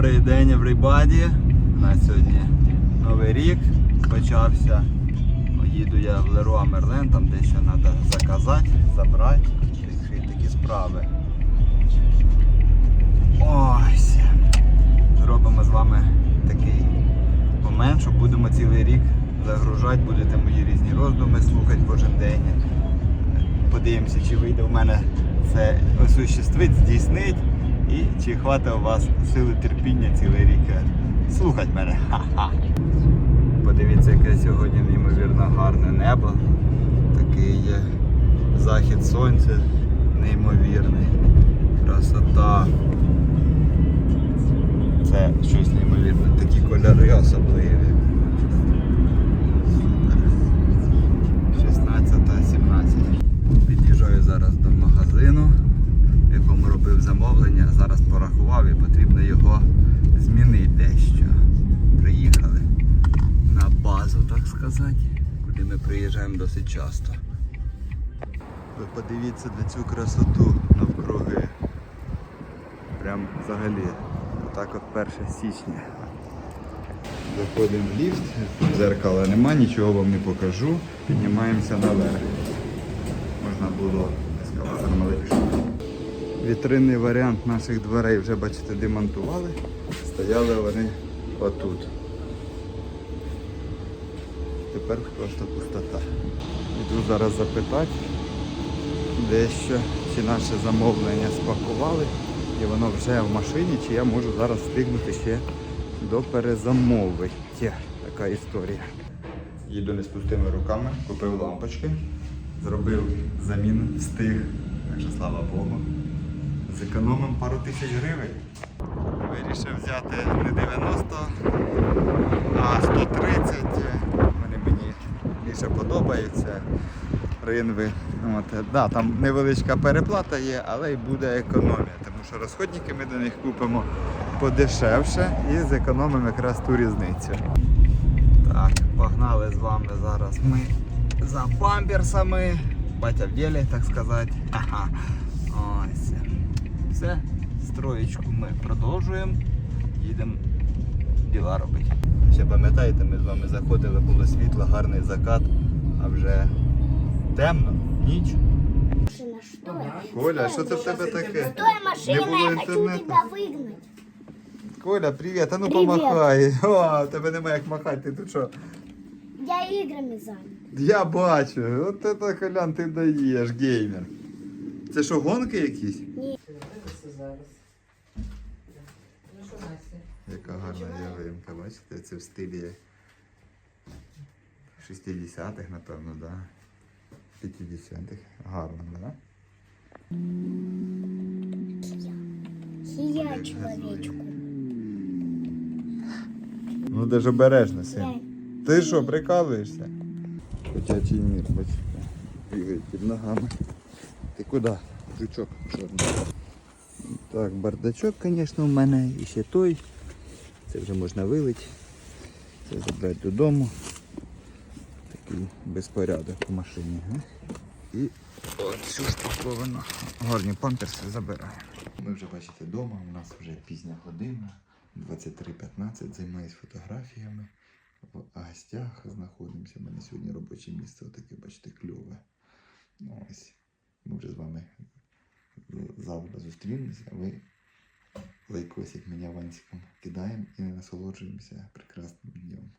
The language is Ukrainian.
Добрий день, everybody. У нас сьогодні новий рік почався. Їду я в Леруа Мерлен, там дещо треба заказати, забрати. Такі справи. Ось. Зробимо з вами такий момент, що будемо цілий рік загружати, будете мої різні роздуми слухати кожен день. Подивимося, чи вийде в мене це осуществить, здійснить. І чи хватить у вас сили терпіння цілий рік слухати мене. Ха-ха. Подивіться, яке сьогодні неймовірно гарне небо. Такий є захід сонця, неймовірний. Красота. Це щось неймовірне. Такі кольори особливі. Супер. 16-17. Під'їжджаю зараз до магазину, в якому робив замовлення. Зараз порахував і потрібно його змінити дещо. Приїхали на базу, так сказати, куди ми приїжджаємо досить часто. Ви подивіться на цю красоту навкруги. Прям взагалі. Так от 1 січня. Заходимо в ліфт, дзеркала нема, нічого вам не покажу. Піднімаємося наверх. Можна було ескалатором але. Вітринний варіант наших дверей вже, бачите, демонтували. Стояли вони отут. Тепер просто пустота. Іду зараз запитати дещо, чи наше замовлення спакували і воно вже в машині, чи я можу зараз встигнути ще до перезамовиття. Така історія. Їду не з пустими руками, купив лампочки, зробив заміну, встиг. Так що слава Богу. Зекономив пару тисяч гривень. Вирішив взяти не 90, а 130. Вони мені більше подобаються. Ринви. От, да, там невеличка переплата є, але й буде економія, тому що розходники ми до них купимо подешевше і зекономимо якраз ту різницю. Так, погнали з вами зараз ми за памперсами. Батя в ділі, так сказати. Ага. Ось. Все, строєчку ми продовжуємо. Їдемо діла робити. Ще пам'ятаєте, ми з вами заходили, було світло, гарний закат, а вже темно, ніч. Коля, що це в тебе таке? Не було інтернету. Коля, привіт, а ну помахай. О, тебе немає як махати, ти тут що? Я играми занят. Я бачу, от це Колян, ти даєш, геймер. Це що, гонки якісь? Дивися зараз. Ну що, Настя? Яка гарна ялинка, бачите, це в стилі 60-х, напевно, да? 50-х. Гарно, да? Сия человечку. Ну даже обережно, син. Ти що, прикалуєшся? Котячий мір, бачите. Бігає під ногами. Ти куди? Жучок чорний. Так, бардачок, звісно, в мене і ще той. Це вже можна вилити. Це забрати додому. Такий безпорядок у машині. І цю спаковано. Гарні памперси забираю. Ми вже бачите вдома, у нас вже пізня година, 23.15, займаюсь фотографіями. В гостях знаходимося. У мене сьогодні робоче місце, отаке, бачите, кльове. Ось. Ми вже з вами завтра зустрінемося. Ви лайкосик мене авансиком кидаємо і насолоджуємося прекрасним днем.